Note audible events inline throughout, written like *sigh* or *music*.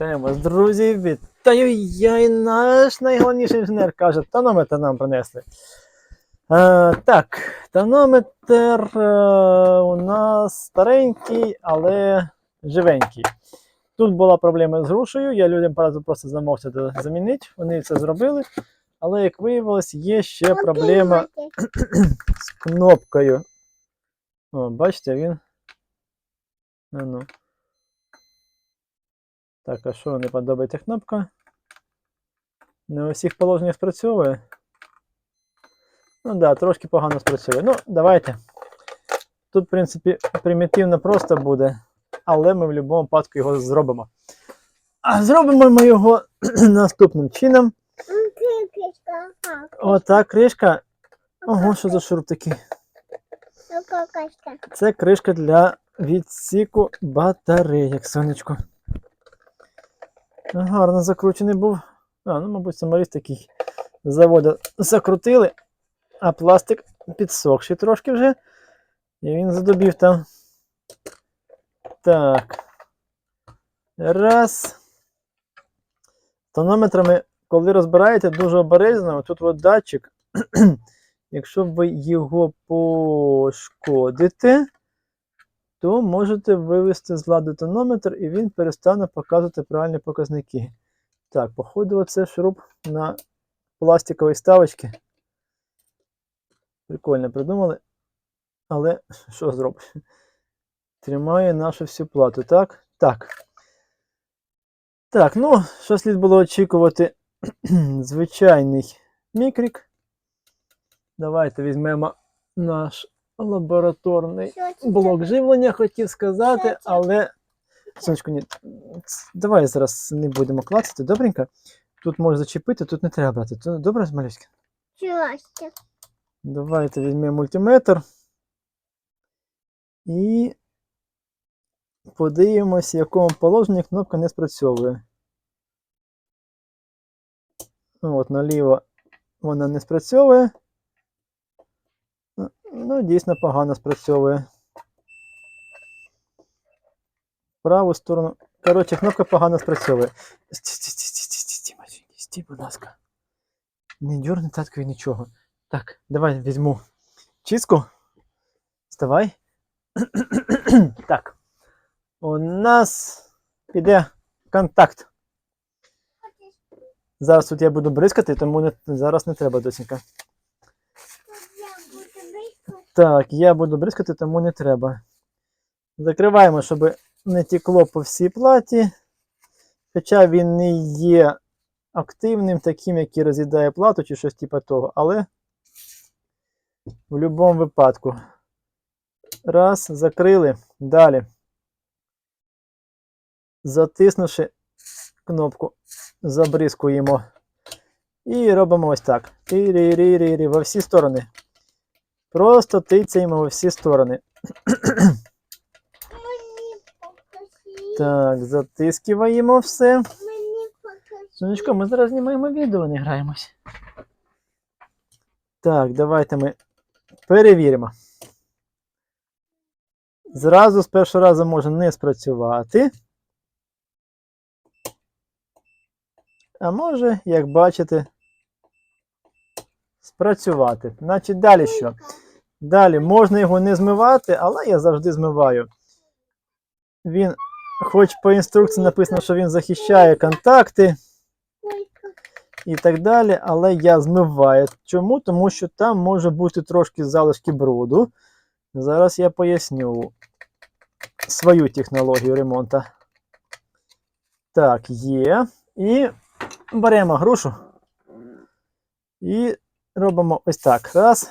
Вітаємо вас, друзі! Вітаю! Я і наш найголовніший інженер каже, тонометр нам принесли. Е, так, тонометр е, у нас старенький, але живенький. Тут була проблема з грушею, я людям поразу просто замовився замінити, вони це зробили. Але, як виявилось, є ще проблема з кнопкою. О, бачите, він. А ну. Так, а що не подобається кнопка? Не у всіх положеннях спрацьовує. Ну так, да, трошки погано спрацьовує. Ну, давайте. Тут, в принципі, примітивно просто буде, але ми в будь-якому випадку його зробимо. А зробимо ми його *clears throat* наступним чином. Отак, кришка. Ого, що за шуруп такий? Це кришка для відсіку батарейок, сонечко. Гарно закручений був. А, ну, мабуть, саморіз такий з заводу закрутили, а пластик підсохший трошки вже. І він задубів там. Так. Раз. Тонометрами, коли розбираєте, дуже обережно. Тут от датчик. *clears throat* Якщо ви його пошкодите, то можете вивести з ладу тонометр і він перестане показувати правильні показники. Так, походу, оце шуруп на пластиковій ставочці. Прикольно придумали. Але *laughs* що зробиш? Тримає нашу всю плату, так? Так. Так, ну, що слід було очікувати? *clears throat* Звичайний мікрік. Давайте візьмемо наш лабораторний блок живлення, хотів сказати, але. Сонечко, ні. Давай зараз не будемо клацати, добренько. Тут можна зачепити, тут не треба брати. Добре, малюська? Давайте візьмемо мультиметр. І подивимось, в якому положенні кнопка не спрацьовує. Ну, От, наліво вона не спрацьовує. Ну, дійсно погано спрацьовує. Праву сторону. Коротше, кнопка погано спрацьовує. Сті, сті, сті, сті, сті, сті, мальчики, будь ласка. Не дьорни таткові нічого. Так, давай візьму чистку. Вставай. *clears throat* так. У нас піде контакт. Зараз тут я буду бризкати, тому не, зараз не треба, досінька. Так, я буду бризкати, тому не треба. Закриваємо, щоб не тікло по всій платі. Хоча він не є активним, таким, який роз'їдає плату чи щось типу того, але в будь-якому випадку. Раз, закрили. Далі. Затиснувши кнопку, забризкуємо. І робимо ось так. Тирі-рі-рі-рі, во всі сторони. Просто тицяємо во всі сторони. Так, затискиваємо все. Сонечко, ми зараз знімаємо відео, не граємось. Так, давайте ми перевіримо. Зразу з першого разу може не спрацювати. А може, як бачите, спрацювати. Значить, далі що? Далі можна його не змивати, але я завжди змиваю. Він, хоч по інструкції написано, що він захищає контакти і так далі, але я змиваю. Чому? Тому що там може бути трошки залишки бруду. Зараз я поясню свою технологію ремонту. Так, є. І беремо грушу і робимо ось так. Раз.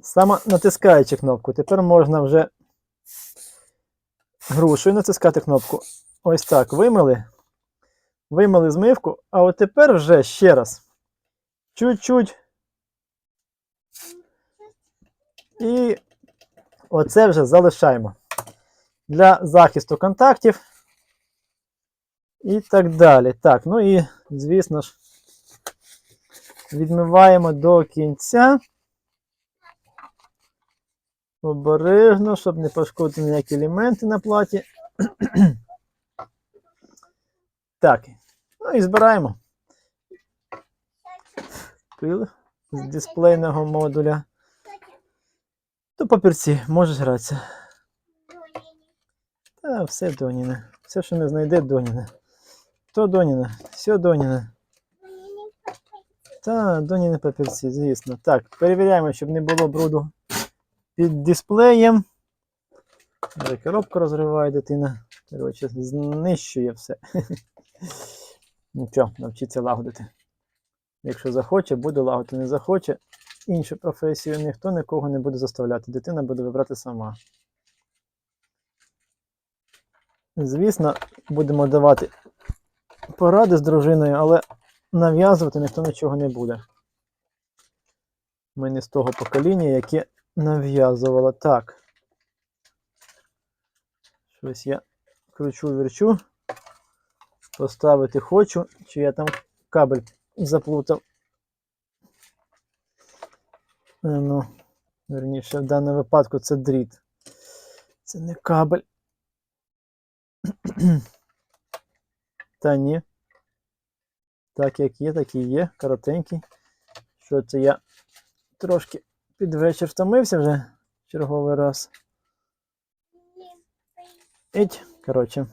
Саме натискаючи кнопку. Тепер можна вже грушею натискати кнопку. Ось так. Вимили. Вимили змивку. А от тепер вже ще раз. Чуть-чуть. І оце вже залишаємо для захисту контактів. І так далі. Так, ну і, звісно ж, відмиваємо до кінця. Обережно, щоб не пошкодити ніякі елементи на платі. *clears throat* так. Ну і збираємо. Пил з дисплейного модуля. То папірці, можеш гратися. Та все Доніне. Все, що не знайде, Доніне. То Доніне, все Доніне. Та, Доніне папірці, звісно. Так, перевіряємо, щоб не було бруду під дисплеєм. Коробку розриває дитина. Коротше, знищує все. *laughs* Нічого, навчиться лагодити. Якщо захоче, буде лагодити. Не захоче, іншу професію ніхто нікого не буде заставляти. Дитина буде вибрати сама. Звісно, будемо давати поради з дружиною, але нав'язувати ніхто нічого не буде. Ми не з того покоління, яке нав'язувало. Так. Щось я кручу вірчу. Поставити хочу, чи я там кабель заплутав. Е, Ну, верніше, в даному випадку це дріт. Це не кабель. *clears throat* Та ні. Так як є, так і є. Коротенький. Що це я трошки під вечір втомився вже черговий раз. Іть, коротше.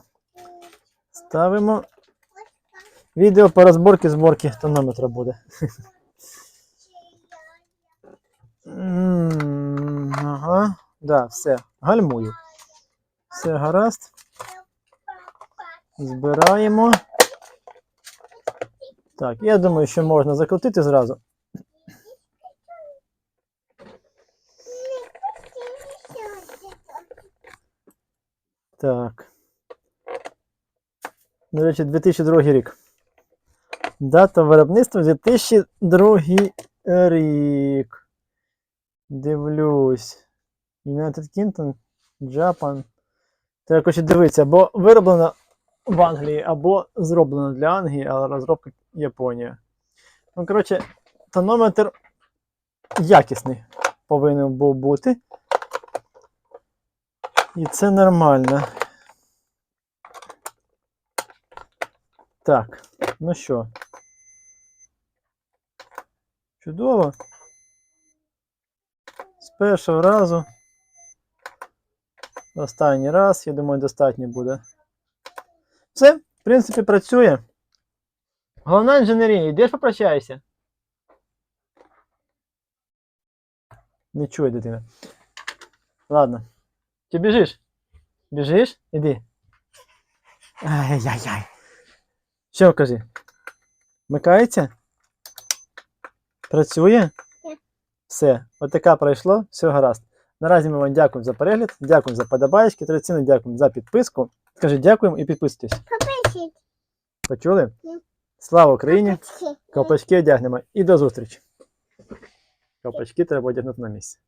Ставимо. Відео по розборці зборки тонометра буде. Ага, да, все. Гальмую. Все гаразд. Збираємо. Так, я думаю, що можна закрутити зразу. Так. До речі, 2002 рік. Дата виробництва 2002 рік. Дивлюсь. United Kingdom, Japan. Треба дивитися, або вироблено в Англії, або зроблено для Англії, але розробка Японія. Ну, коротше, тонометр якісний повинен був бути. І це нормально. Так, ну що. Чудово. З першого разу. Останній раз, я думаю, достатньо буде. Все, в принципі, працює. Головна інженерія, йдеш попрощайся? Не чує дитина. Ладно. Ти біжиш? Біжиш? Іди. Ай-яй-яй. Що кажи? Вмикається? Працює? Все, отака пройшло, все гаразд. Наразі ми вам дякуємо за перегляд, дякуємо за подобаєчки, традиційно дякуємо за підписку. Скажи дякуємо і підписуйтесь. Почули? Слава Україні! Копачки одягнемо і до зустрічі. Ковпачки треба одягнути на місці.